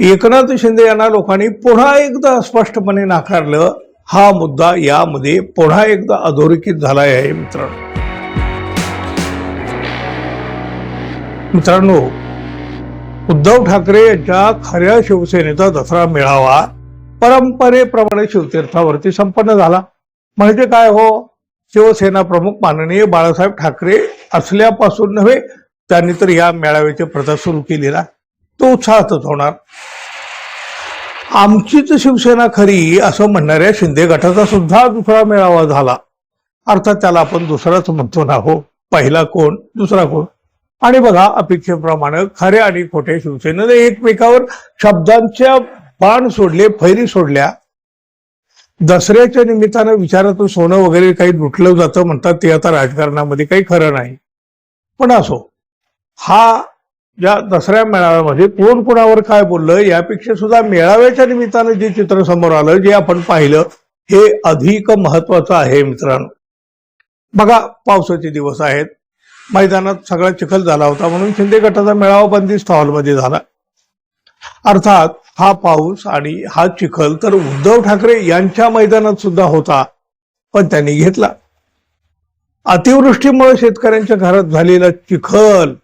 एकनाथ शिंदे यांना लोकांनी पुन्हा एकदा स्पष्टपणे नाकारलं हा मुद्दा यामध्ये पुन्हा एकदा अधोरेखित झाला आहे मित्रांनो. मित्रांनो उद्धव ठाकरे यांच्या खऱ्या शिवसेनेचा दसरा मेळावा परंपरेप्रमाणे शिवतीर्थावरती संपन्न झाला. म्हणजे काय हो? शिवसेना प्रमुख माननीय बाळासाहेब ठाकरे असल्यापासून नव्हे त्यांनी तर या मेळाव्याचे प्रथा सुरू केलेला. तो उत्साहातच होणार. आमचीच शिवसेना खरी असं म्हणणाऱ्या शिंदे गटाचा सुद्धा दुसरा मेळावा झाला. अर्थात त्याला आपण दुसराच म्हणतो ना हो. पहिला कोण दुसरा कोण? आणि बघा अपेक्षेप्रमाणे खऱ्या आणि खोट्या शिवसेनेने एकमेकावर शब्दांच्या बाण सोडले फैरी सोडल्या. दसऱ्याच्या निमित्तानं विचारातून सोनं वगैरे काही लुटलं जातं म्हणतात ते आता राजकारणामध्ये काही खरं नाही. पण असो हा या दसऱ्या मेळाव्यामध्ये कोण कोणावर काय बोललं यापेक्षा सुद्धा मेळाव्याच्या निमित्तानं जे चित्र समोर आलं जे आपण पाहिलं हे अधिक महत्वाचं आहे मित्रांनो. बघा पावसाचे दिवस आहेत. मैदानात सगळा चिखल झाला होता म्हणून शिंदे गटाचा मेळावा बंदिस्त हॉलमध्ये झाला. अर्थात हा पाऊस आणि हा चिखल तर उद्धव ठाकरे यांच्या मैदानात सुद्धा होता पण त्यांनी घेतला. अतिवृष्टीमुळे शेतकऱ्यांच्या घरात झालेला चिखल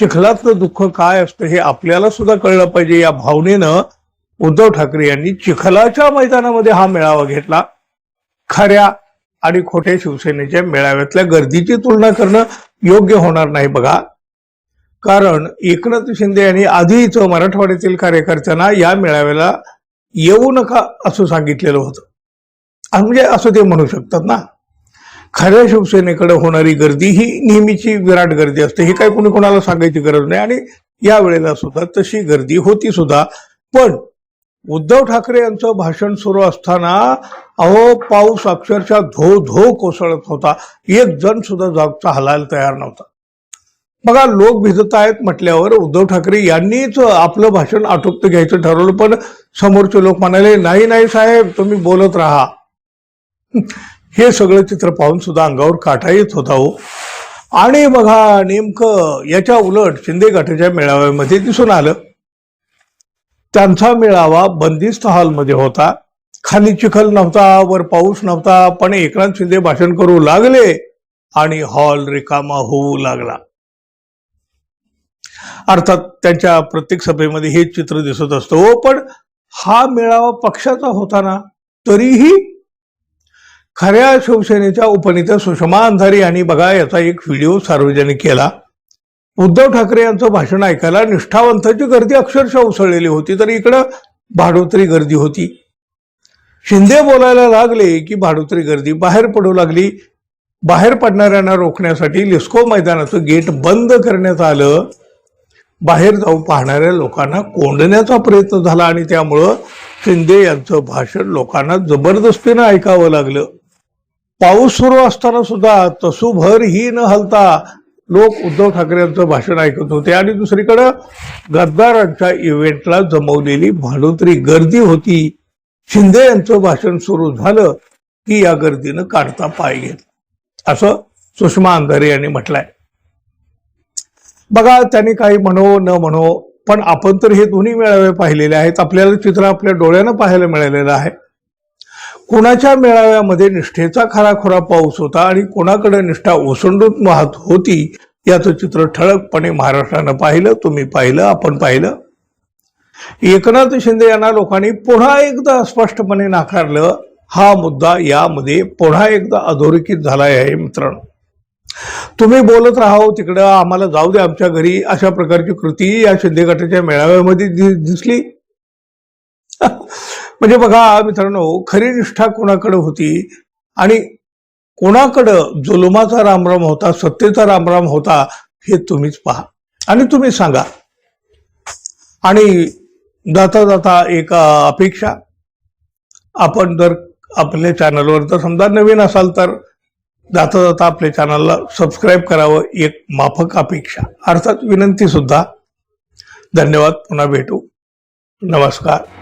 चिखलातलं दुःख काय असतं हे आपल्याला सुद्धा कळलं पाहिजे. या भावनेनं उद्धव ठाकरे यांनी चिखलाच्या मैदानामध्ये हा मेळावा घेतला. खऱ्या आणि खोट्या शिवसेनेच्या मेळाव्यातल्या गर्दीची तुलना करणं योग्य होणार नाही बघा. कारण एकनाथ शिंदे यांनी आधीच मराठवाड्यातील कार्यकर्त्यांना या मेळाव्याला येऊ नका असं सांगितलेलं होतं. आणि म्हणजे असं ते म्हणू शकतात ना? खऱ्या शिवसेनेकडे होणारी गर्दी ही नेहमीची विराट गर्दी असते. हे काही कोणी कोणाला सांगायची गरज नाही आणि या वेळेला सुद्धा तशी गर्दी होती सुद्धा. पण उद्धव ठाकरे यांचं भाषण सुरू असताना अहो पाऊस अक्षरशः धो धो कोसळत होता. एक जण सुद्धा जागचा हलायला तयार नव्हता. बघा लोक भिजत आहेत म्हटल्यावर उद्धव ठाकरे यांनीच आपलं भाषण आटोपत घ्यायचं ठरवलं पण समोरचे लोक म्हणाले नाही नाही साहेब तुम्ही बोलत राहा. हे सगळं चित्र पाहून सुद्धा अंगावर काटा येत होता हो. आणि बघा नेमकं याच्या उलट शिंदे गटाच्या मेळाव्यामध्ये दिसून आलं. त्यांचा मेळावा बंदिस्त हॉलमध्ये होता. खाली चिखल नव्हता वर पाऊस नव्हता पण एकनाथ शिंदे भाषण करू लागले आणि हॉल रिकामा होऊ लागला. अर्थात त्यांच्या प्रत्येक सभेमध्ये हेच चित्र दिसत असतं हो, पण हा मेळावा पक्षाचा होता ना तरीही खऱ्या शिवसेनेच्या उपनेत्या सुषमा अंधारे यांनी बघा याचा एक व्हिडिओ सार्वजनिक केला. उद्धव ठाकरे यांचं भाषण ऐकायला निष्ठावंतांची गर्दी अक्षरशः उसळलेली होती तर इकडं भाडोत्री गर्दी होती. शिंदे बोलायला लागले की भाडोत्री गर्दी बाहेर पडू लागली. बाहेर पडणाऱ्यांना रोखण्यासाठी लिस्को मैदानाचं गेट बंद करण्यात आलं. बाहेर जाऊन पाहणाऱ्या लोकांना कोंडण्याचा प्रयत्न झाला आणि त्यामुळं शिंदे यांचं भाषण लोकांना जबरदस्तीनं ऐकावं लागलं. पाऊस सुरू असताना सुद्धा तसूभर ही न हलता लोक उद्धव ठाकरे यांचं भाषण ऐकत होते. आणि दुसरीकडं गद्दारांच्या इव्हेंटला जमवलेली भाडोत्री गर्दी होती. शिंदे यांचं भाषण सुरू झालं की या गर्दीनं काढता पाय घेतला. असं सुषमा अंधारे यांनी म्हटलंय. बघा त्यांनी काही म्हणो न म्हणो पण आपण तर हे दोन्ही मेळावे पाहिलेले आहेत. आपल्याला चित्र आपल्या डोळ्यानं पाहायला मिळालेलं आहे. कोणाच्या मेळाव्यामध्ये निष्ठेचा खराखुरा पाऊस होता आणि कोणाकडे निष्ठा ओसंडून वाहत होती याचं चित्र ठळकपणे महाराष्ट्रानं पाहिलं तुम्ही पाहिलं आपण पाहिलं. एकनाथ शिंदे यांना लोकांनी पुन्हा एकदा स्पष्टपणे नाकारलं हा मुद्दा यामध्ये पुन्हा एकदा अधोरेखित झाला आहे मित्रांनो. तुम्ही बोलत राहाव तिकडं आम्हाला जाऊ दे आमच्या घरी अशा प्रकारची कृती या शिंदे गटाच्या मेळाव्यामध्ये दिसली. म्हणजे बघा मित्रांनो खरी निष्ठा कोणाकडे होती? आणि कोणाकडं जुलुमाचा रामराम होता सत्तेचा रामराम होता हे तुम्हीच पहा. आणि तुम्ही सांगा. आणि जाता जाता एक अपेक्षा. आपण जर आपल्या चॅनलवर जर समजा नवीन असाल तर जाता जाता आपल्या चॅनलला सबस्क्राईब करावं एक माफक अपेक्षा. अर्थात विनंती सुद्धा. धन्यवाद. पुन्हा भेटू. नमस्कार.